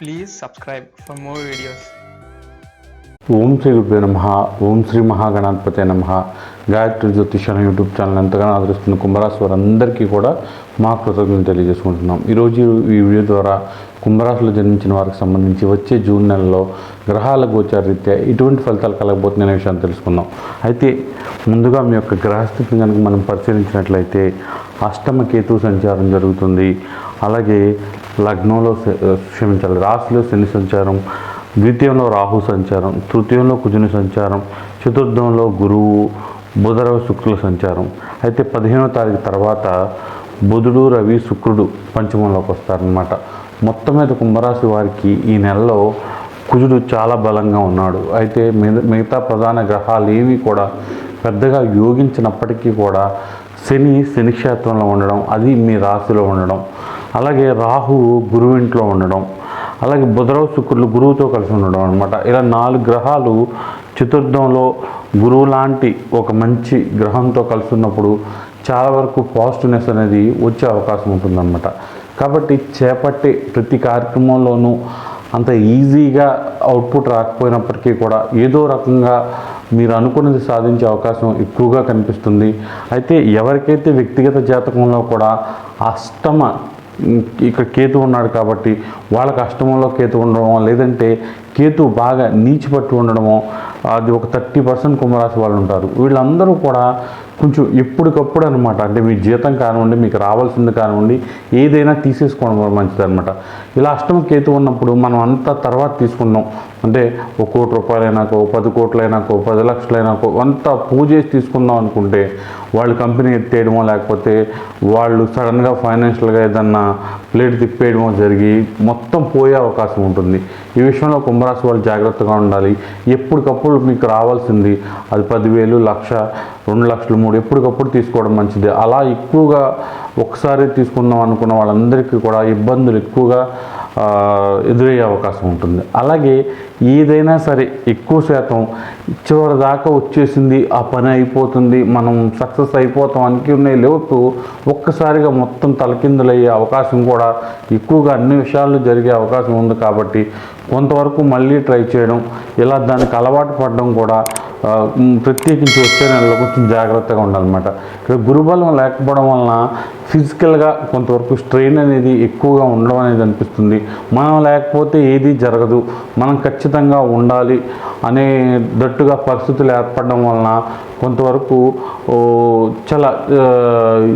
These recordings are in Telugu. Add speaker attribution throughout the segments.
Speaker 1: Please subscribe for more videos
Speaker 2: ఓం శ్రీ గురుభ్యో నమ ఓం శ్రీ మహాగణాధిపతి నమ. గాయత్రి జ్యోతిషాల యూట్యూబ్ ఛానల్ ఎంతగానో ఆదరిస్తున్న కుంభరాశి వారందరికీ కూడా మా కృతజ్ఞతలు తెలియజేసుకుంటున్నాం. ఈరోజు ఈ వీడియో ద్వారా కుంభరాశిలో జన్మించిన వారికి సంబంధించి వచ్చే జూన్ నెలలో గ్రహాల గోచారీత్యా ఎటువంటి ఫలితాలు కలగబోతున్నాయనే విషయాన్ని తెలుసుకుందాం. అయితే ముందుగా మీ యొక్క గ్రహస్థితిని కనుక మనం పరిశీలించినట్లయితే అష్టమ కేతు సంచారం జరుగుతుంది. అలాగే లగ్నంలో క్షమించాలి. రాశిలో శని సంచారం ద్వితీయంలో రాహు సంచారం తృతీయంలో కుజుని సంచారం చతుర్థంలో గురువు బుధరవ శుక్రుల సంచారం. అయితే పదిహేనో తారీఖు తర్వాత బుధుడు రవి శుక్రుడు పంచమంలోకి వస్తారనమాట మొత్తం మీద కుంభరాశి వారికి ఈ నెలలో కుజుడు చాలా బలంగా ఉన్నాడు. అయితే మిగతా ప్రధాన గ్రహాలు ఏవి కూడా పెద్దగా యోగించినప్పటికీ కూడా శని శని క్షేత్రంలో ఉండడం అది మీ రాశిలో ఉండడం అలాగే రాహువు గురువు ఇంట్లో ఉండడం అలాగే బుధరావు శుక్రులు గురువుతో కలిసి ఉండడం అనమాట ఇలా నాలుగు గ్రహాలు చతుర్థంలో గురువు లాంటి ఒక మంచి గ్రహంతో కలిసి ఉన్నప్పుడు చాలా వరకు పాజిటివ్నెస్ అనేది వచ్చే అవకాశం ఉంటుందన్నమాట. కాబట్టి చేపట్టే ప్రతి కార్యక్రమంలోనూ అంత ఈజీగా అవుట్పుట్ రాకపోయినప్పటికీ కూడా ఏదో రకంగా మీరు అనుకున్నది సాధించే అవకాశం ఎక్కువగా కనిపిస్తుంది. అయితే ఎవరికైతే వ్యక్తిగత జాతకంలో కూడా అష్టమ ఇక్కడ కేతు ఉన్నాడు కాబట్టి వాళ్ళకి అష్టమంలో కేతు ఉండడమో లేదంటే కేతు బాగా నీచి పట్టి ఉండడమో అది ఒక థర్టీ పర్సెంట్ కుంభరాశి వాళ్ళు ఉంటారు. వీళ్ళందరూ కూడా కొంచెం ఎప్పటికప్పుడు అనమాట అంటే మీ జీతం కానివ్వండి మీకు రావాల్సింది కానివ్వండి ఏదైనా తీసేసుకోవడం మంచిది అనమాట ఇలా అష్టమ కేతు ఉన్నప్పుడు మనం అంతా తర్వాత తీసుకున్నాం అంటే ఒక కోటి రూపాయలైనాకో పది కోట్లైనాకో పది లక్షలైనాకో అంతా పూజ చేసి తీసుకుందాం అనుకుంటే వాళ్ళు కంపెనీ ఎత్తేయడమో లేకపోతే వాళ్ళు సడన్గా ఫైనాన్షియల్గా ఏదన్నా ప్లేట్ తిప్పేయడమో జరిగి మొత్తం పోయే అవకాశం ఉంటుంది. ఈ విషయంలో కుంభరాశి వాళ్ళు జాగ్రత్తగా ఉండాలి. ఎప్పటికప్పుడు మీకు రావాల్సింది అది పదివేలు లక్ష రెండు లక్షలు మూడు ఎప్పటికప్పుడు తీసుకోవడం మంచిది. అలా ఎక్కువగా ఒకసారి తీసుకుందాం అనుకున్న వాళ్ళందరికీ కూడా ఇబ్బందులు ఎక్కువగా ఎదురయ్యే అవకాశం ఉంటుంది. అలాగే ఏదైనా సరే ఎక్కువ శాతం చివరి దాకా వచ్చేసింది ఆ పని అయిపోతుంది మనం సక్సెస్ అయిపోతాం అనుకునే లోపు ఒక్కసారిగా మొత్తం తలకిందులయ్యే అవకాశం కూడా ఎక్కువగా అన్ని విషయాల్లో జరిగే అవకాశం ఉంది కాబట్టి కొంతవరకు మళ్ళీ ట్రై చేయడం ఇలా దానికి అలవాటు పడడం కూడా ప్రత్యేకించి వచ్చే నెలలో కొంచెం జాగ్రత్తగా ఉండాలన్నమాట. ఇక్కడ గురుబలం లేకపోవడం వలన ఫిజికల్గా కొంతవరకు స్ట్రెయిన్ అనేది ఎక్కువగా ఉండడం అనేది అనిపిస్తుంది. మనం లేకపోతే ఏది జరగదు. మనం ఖచ్చితంగా ఉండాలి అనే దట్టుగా పరిస్థితులు ఏర్పడడం వలన కొంతవరకు చాలా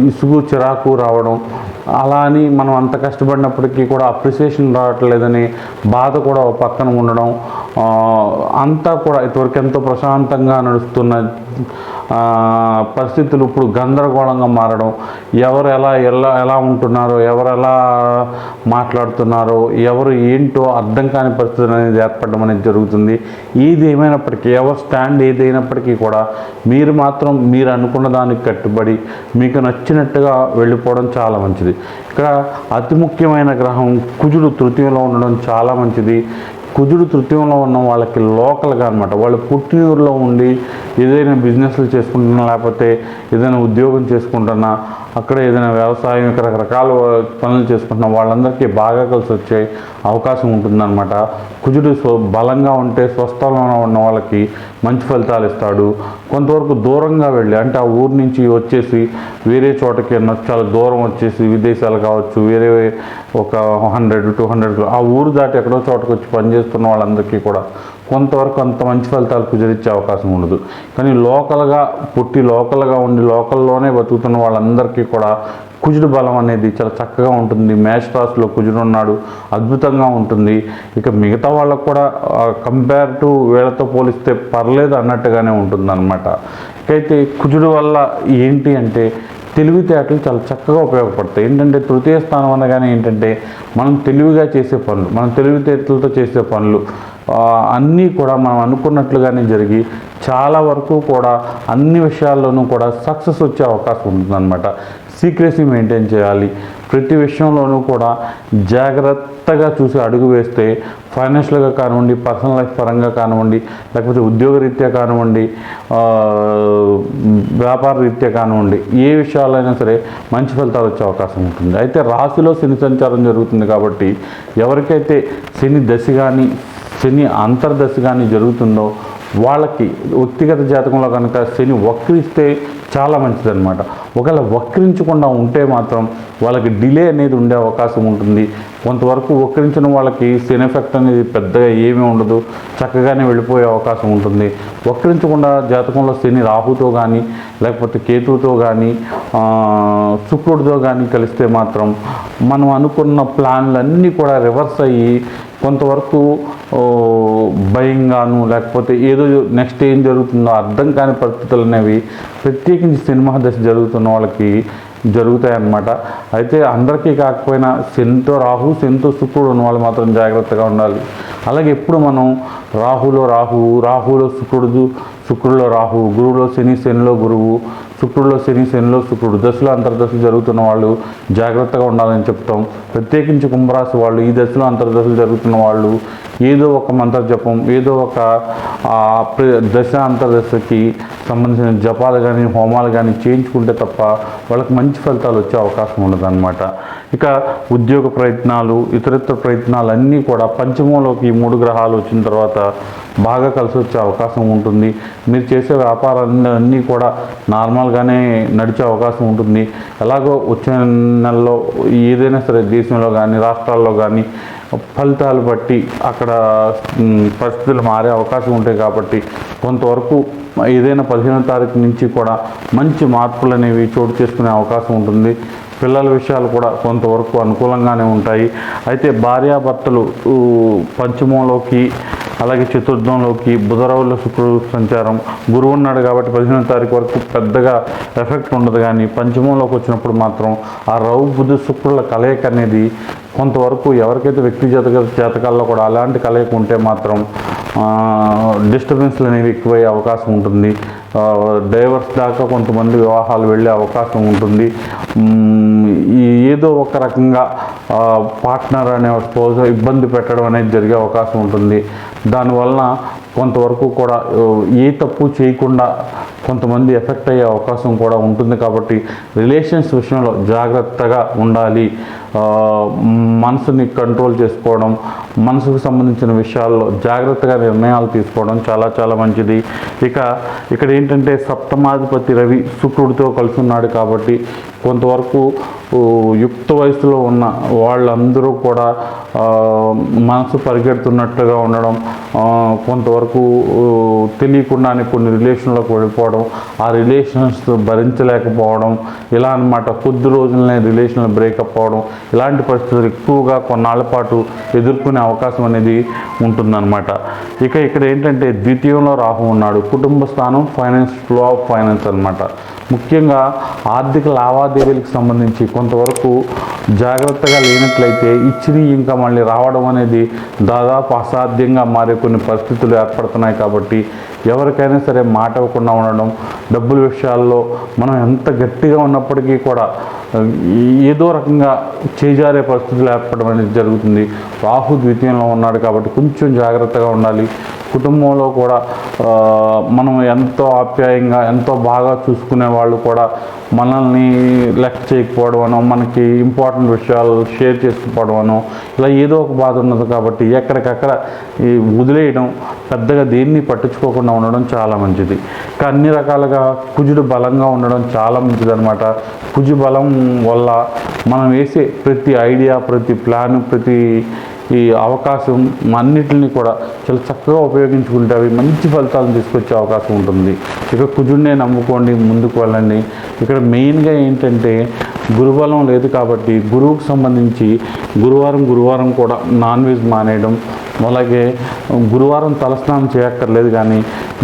Speaker 2: ఇసుగు చిరాకు రావడం అలా అని మనం అంత కష్టపడినప్పటికీ కూడా అప్రిసియేషన్ రావట్లేదని బాధ కూడా పక్కన ఉండడం అంతా కూడా ఇంతవరకు ఎంతో ప్రశాంతంగా నడుస్తున్న పరిస్థితులు ఇప్పుడు గందరగోళంగా మారడం ఎవరు ఎలా ఎలా ఎలా ఉంటున్నారో ఎవరు ఎలా మాట్లాడుతున్నారో ఎవరు ఏంటో అర్థం కాని పరిస్థితి అనేది ఏర్పడడం అనేది జరుగుతుంది. ఏది ఏమైనప్పటికీ ఎవరు స్టాండ్ ఏదైనప్పటికీ కూడా మీరు మాత్రం మీరు అనుకున్న దానికి కట్టుబడి మీకు నచ్చినట్టుగా వెళ్ళిపోవడం చాలా మంచిది. ఇక్కడ అతి ముఖ్యమైన గ్రహం కుజుడు తృతీయంలో ఉండడం చాలా మంచిది. కుజుడు తృతీయంలో ఉన్న వాళ్ళకి లోకల్గా అనమాట వాళ్ళు పుట్టినూరులో ఉండి ఏదైనా బిజినెస్లు చేసుకుంటున్నా లేకపోతే ఏదైనా ఉద్యోగం చేసుకుంటున్నా అక్కడ ఏదైనా వ్యవసాయం రకరకాల పనులు చేసుకుంటున్న వాళ్ళందరికీ బాగా కలిసి వచ్చే అవకాశం ఉంటుందన్నమాట. కుజుడు స్వ బలంగా ఉంటే స్వస్థలంలో ఉన్న వాళ్ళకి మంచి ఫలితాలు ఇస్తాడు. కొంతవరకు దూరంగా వెళ్ళి అంటే ఆ ఊరు నుంచి వచ్చేసి వేరే చోటకి ఎన్నో చాలా దూరం వచ్చేసి విదేశాలు కావచ్చు వేరే ఒక హండ్రెడ్ టూ హండ్రెడ్ ఆ ఊరు దాటి ఎక్కడో చోటకి వచ్చి పనిచేస్తున్న వాళ్ళందరికీ కూడా కొంతవరకు అంత మంచి ఫలితాలు కుదిరించే అవకాశం ఉండదు. కానీ లోకల్గా పుట్టి లోకల్గా ఉండి లోకల్లోనే బతుకుతున్న వాళ్ళందరికీ కూడా కుజుడు బలం అనేది చాలా చక్కగా ఉంటుంది. మేష రాశిలో కుజుడు ఉన్నాడు అద్భుతంగా ఉంటుంది. ఇక మిగతా వాళ్ళకు కూడా కంపేర్ టు వీళ్ళతో పోలిస్తే పర్లేదు అన్నట్టుగానే ఉంటుందన్నమాట. ఇకైతే కుజుడు వల్ల ఏంటి అంటే తెలివితేటలు చాలా చక్కగా ఉపయోగపడతాయి. ఏంటంటే తృతీయ స్థానం అనగానే ఏంటంటే మనం తెలివిగా చేసే పనులు మనం తెలివితేటలతో చేసే పనులు అన్నీ కూడా మనం అనుకున్నట్లుగానే జరిగి చాలా వరకు కూడా అన్ని విషయాల్లోనూ కూడా సక్సెస్ వచ్చే అవకాశం ఉంటుందన్నమాట. సీక్రెసీ మెయింటైన్ చేయాలి. ప్రతి విషయంలోనూ కూడా జాగ్రత్తగా చూసి అడుగు వేస్తే ఫైనాన్షియల్గా కానివ్వండి పర్సనల్ లైఫ్ పరంగా కానివ్వండి లేకపోతే ఉద్యోగ రీత్యా కానివ్వండి వ్యాపార రీత్యా కానివ్వండి ఏ విషయాలైనా సరే మంచి ఫలితాలు వచ్చే అవకాశం ఉంటుంది. అయితే రాశిలో శని సంచారం జరుగుతుంది కాబట్టి ఎవరికైతే శని దశ కానీ శని అంతర్దశ కానీ జరుగుతుందో వాళ్ళకి వ్యక్తిగత జాతకంలో కనుక శని వక్రిస్తే చాలా మంచిదన్నమాట. ఒకవేళ వక్రించకుండా ఉంటే మాత్రం వాళ్ళకి డిలే అనేది ఉండే అవకాశం ఉంటుంది. కొంతవరకు వక్రించిన వాళ్ళకి శని ఎఫెక్ట్ అనేది పెద్దగా ఏమీ ఉండదు. చక్కగానే వెళ్ళిపోయే అవకాశం ఉంటుంది. వక్రించకుండా జాతకంలో శని రాహుతో కానీ లేకపోతే కేతువుతో కానీ శుక్రుడితో కానీ కలిస్తే మాత్రం మనం అనుకున్న ప్లాన్లన్నీ కూడా రివర్స్ అయ్యి కొంతవరకు భయంగాను లేకపోతే ఏదో నెక్స్ట్ ఏం జరుగుతుందో అర్థం కాని పరిస్థితులు అనేవి ప్రత్యేకించి సినిమా దశ జరుగుతున్న వాళ్ళకి జరుగుతాయి అన్నమాట అయితే అందరికీ కాకపోయినా శనితో రాహు శనితో శుక్రుడు ఉన్న వాళ్ళు మాత్రం జాగ్రత్తగా ఉండాలి. అలాగే ఎప్పుడు మనం రాహులో రాహువు రాహులో శుక్రుడు శుక్రుడులో రాహువు గురువులో శని శనిలో గురువు శుక్రుడిలో శని శనిలో శుక్రుడు దశలో అంతర్దశలు జరుగుతున్న వాళ్ళు జాగ్రత్తగా ఉండాలని చెప్తాం. ప్రత్యేకించి కుంభరాశి వాళ్ళు ఈ దశలో అంతర్దశలు జరుగుతున్న వాళ్ళు ఏదో ఒక మంత్ర జపం ఏదో ఒక ప్ర- దశ అంతర్దశకి సంబంధించిన జపాలు కానీ హోమాలు కానీ చేయించుకుంటే తప్ప వాళ్ళకి మంచి ఫలితాలు వచ్చే అవకాశం ఉండదు ఇక ఉద్యోగ ప్రయత్నాలు ఇతరితర ప్రయత్నాలు అన్నీ కూడా పంచమంలోకి మూడు గ్రహాలు వచ్చిన తర్వాత బాగా కలిసి వచ్చే అవకాశం ఉంటుంది. మీరు చేసే వ్యాపారాలన్నీ అన్నీ కూడా నార్మల్గానే నడిచే అవకాశం ఉంటుంది. ఎలాగో వచ్చే నెలలో ఏదైనా సరే దేశంలో కానీ రాష్ట్రాల్లో కానీ ఫలితాలు బట్టి అక్కడ పరిస్థితులు మారే అవకాశం ఉంటాయి కాబట్టి కొంతవరకు ఏదైనా పదిహేనో తారీఖు నుంచి కూడా మంచి మార్పులు అనేవి చోటు చేసుకునే అవకాశం ఉంటుంది. పిల్లల విషయాలు కూడా కొంతవరకు అనుకూలంగానే ఉంటాయి. అయితే భార్యాభర్తలు పంచమంలోకి అలాగే చతుర్థంలోకి బుధరావుల శుక్రుడు సంచారం. గురువు ఉన్నాడు కాబట్టి పదిహేనో తారీఖు వరకు పెద్దగా ఎఫెక్ట్ ఉండదు కానీ పంచమంలోకి వచ్చినప్పుడు మాత్రం ఆ రవు బుధ శుక్రుల కలయిక అనేది కొంతవరకు ఎవరికైతే వ్యక్తి జాతక జాతకాల్లో కూడా అలాంటి కలయిక ఉంటే మాత్రం డిస్టర్బెన్స్లు అనేవి ఎక్కువయ్యే అవకాశం ఉంటుంది. డైవర్స్ దాకా కొంతమంది వివాహాలు వెళ్ళే అవకాశం ఉంటుంది. ఏదో ఒక రకంగా పార్ట్నర్ అనే స్పోజ్ ఇబ్బంది పెట్టడం అనేది జరిగే అవకాశం ఉంటుంది. దానివలన కొంతవరకు కూడా ఏ తప్పు చేయకుండా కొంతమంది ఎఫెక్ట్ అయ్యే అవకాశం కూడా ఉంటుంది కాబట్టి రిలేషన్స్ విషయంలో జాగ్రత్తగా ఉండాలి. మనసుని కంట్రోల్ చేసుకోవడం మనసుకు సంబంధించిన విషయాల్లో జాగ్రత్తగా నిర్ణయాలు తీసుకోవడం చాలా చాలా మంచిది. ఇక ఇక్కడ ఏంటంటే సప్తమాధిపతి రవి శుక్రుడితో కలిసి ఉన్నాడు కాబట్టి కొంతవరకు యుక్త వయసులో ఉన్న వాళ్ళందరూ కూడా మనసు పరిగెడుతున్నట్టుగా ఉండడం కొంతవరకు తెలియకుండానే కొన్ని రిలేషన్లోకి వెళ్ళిపోవడం ఆ రిలేషన్స్ భరించలేకపోవడం ఇలా అన్నమాట కొద్ది రోజులనే రిలేషన్లు బ్రేకప్ అవడం ఇలాంటి పరిస్థితులు ఎక్కువగా కొన్నాళ్ళ పాటు ఎదుర్కొనే అవకాశం అనేది ఉంటుందన్నమాట. ఇక ఇక్కడ ఏంటంటే ద్వితీయంలో రాహు ఉన్నాడు. కుటుంబ స్థానం ఫైనాన్స్ ఫ్లో ఆఫ్ ఫైనాన్స్ అనమాట ముఖ్యంగా ఆర్థిక లావాదేవీలకు సంబంధించి కొంతవరకు జాగ్రత్తగా లేనట్లయితే ఇచ్చినవి ఇంకా మళ్ళీ రావడం అనేది దాదాపు అసాధ్యంగా మారే కొన్ని పరిస్థితులు ఏర్పడుతున్నాయి కాబట్టి ఎవరికైనా సరే మాట ఇవ్వకుండా ఉండడం డబ్బుల విషయాల్లో మనం ఎంత గట్టిగా ఉన్నప్పటికీ కూడా ఏదో రకంగా చేజారే పరిస్థితులు ఏర్పడడం అనేది జరుగుతుంది. రాహు ద్వితీయంలో ఉన్నాడు కాబట్టి కొంచెం జాగ్రత్తగా ఉండాలి. కుటుంబంలో కూడా మనం ఎంతో ఆప్యాయంగా ఎంతో బాగా చూసుకునే వాళ్ళు కూడా మనల్ని లెక్క చేయకపోవడం అనో మనకి ఇంపార్టెంట్ విషయాలు షేర్ చేసుకోవడం అనో ఇలా ఏదో ఒక బాధ ఉన్నది కాబట్టి ఎక్కడికక్కడ ఈ వదిలేయడం పెద్దగా దేన్ని పట్టించుకోకుండా ఉండడం చాలా మంచిది. ఇంకా అన్ని రకాలుగా కుజుడు బలంగా ఉండడం చాలా మంచిది అనమాట కుజు బలం వల్ల మనం వేసే ప్రతి ఐడియా ప్రతి ప్లాన్ ప్రతి ఈ అవకాశం అన్నిటిని కూడా చాలా చక్కగా ఉపయోగించుకుంటే అవి మంచి ఫలితాలను తీసుకొచ్చే అవకాశం ఉంటుంది. ఇక కుజుడినే నమ్ముకోండి ముందుకు వెళ్ళండి. ఇక్కడ మెయిన్గా ఏంటంటే గురుబలం లేదు కాబట్టి గురువుకు సంబంధించి గురువారం గురువారం కూడా నాన్ వెజ్ మానేయడం. అలాగే గురువారం తలస్నానం చేయక్కర్లేదు కానీ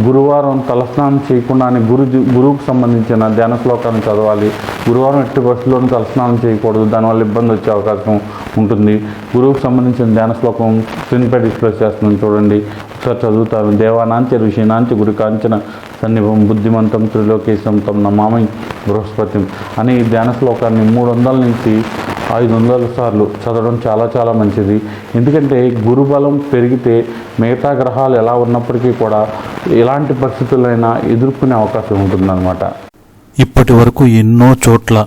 Speaker 2: గురువారం తలస్నానం చేయకుండానే గురు గురువుకు సంబంధించిన ధ్యాన శ్లోకాన్ని చదవాలి. గురువారం ఎట్టి బస్సులోనూ తలస్నానం చేయకూడదు. దానివల్ల ఇబ్బంది వచ్చే అవకాశం ఉంటుంది. గురువుకు సంబంధించిన ధ్యాన శ్లోకం స్క్రీన్పై డిస్ప్లే చేస్తున్నాం చూడండి.
Speaker 3: ఇట్లా చదువుతాను దేవానాంత్య ఋషినాంత్య గురి కాంచన సన్నిభం బుద్ధిమంతం త్రిలోకేశం తం నమామి బృహస్పతి. అని ఈ ధ్యాన శ్లోకాన్ని మూడు వందల నుంచి ఐదు వందల సార్లు చదవడం చాలా చాలా మంచిది. ఎందుకంటే గురుబలం పెరిగితే మిగతా గ్రహాలు ఎలా ఉన్నప్పటికీ కూడా ఎలాంటి పరిస్థితులైనా ఎదుర్కొనే అవకాశం ఉంటుందన్నమాట.
Speaker 2: ఇప్పటి వరకు ఎన్నో చోట్ల